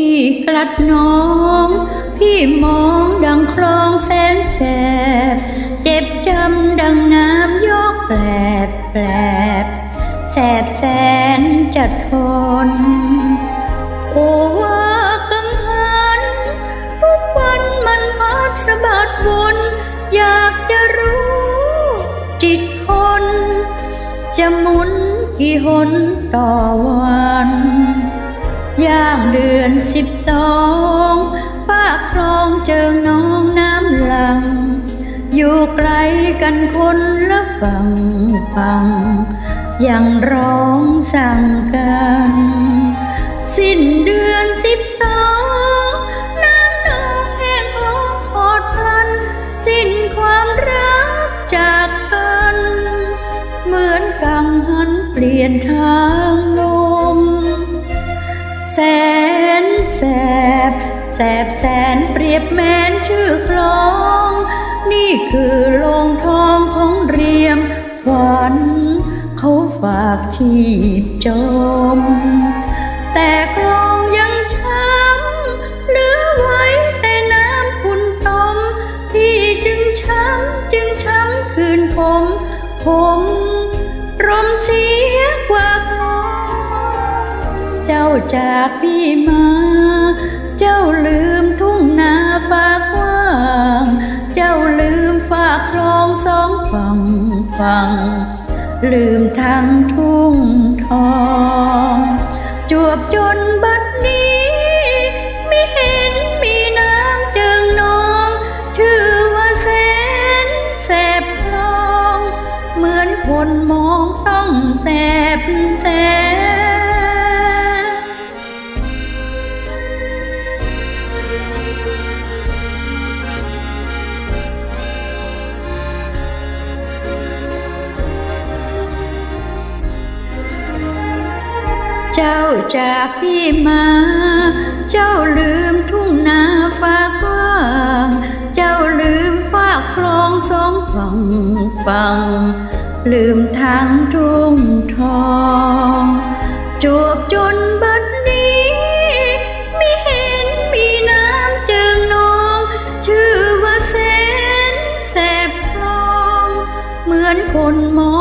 ี่กลัดน้อง พี่มองดังคลองแสนแสบ เจ็บจำดังน้ำยอกแปลบแปลบแสบแสนจะทน โอ้ว่ากังหัน ทุกวันมันพัดสะบัดวนอยากจะรู้ จิตคน จะหมุนกี่หนต่อวัน ย่างเดือนสิบสองฝากคลองเจิงน้องน้ำหลัง อยู่ไกลกันคนละฝั่งฟังยังร้องสั่งกัน สิ้นเดือนสิบสองน้ำนองแห้งคลองพอดพลัน สิ้นความรักจากกัน เหมือนกังหันเปลี่ยนทาง แสนแสบ แสบแสนเปรียบแมนชื่อคลอง นี่คือโลงทองของเรียมขวัญเขาฝากชีพจม แต่คลองยังช้ำเหลือไว้แต่น้ำคุณตมพี่จึงช้ำจึงช้ำคืนผม ผมรมสี จ้าจากพี่มา เจ้าลืมทุ่งนาฝากว้าง เจ้าลืมฝากคลองสองฝั่งฝั่ง ลืมทั้งทุ่งทอง จวบจนบัดนี้ไม่เห็นมีน้ำเจิงนอง ชื่อว่าแสนแสบคลอง เหมือนคนมองต้องแสบแสบ เจ้าจากพี่มา เจ้าลืมทุ่งนาฟ้ากว้าง เจ้าลืมฝากคลองสองฝั่งฝั่ง ลืมทางทุ่งทองจวบจนบัดนี้ไม่เห็นมีน้ำเจิงนอง ชื่อว่าแสนแสบคลอง เหมือนคนมอง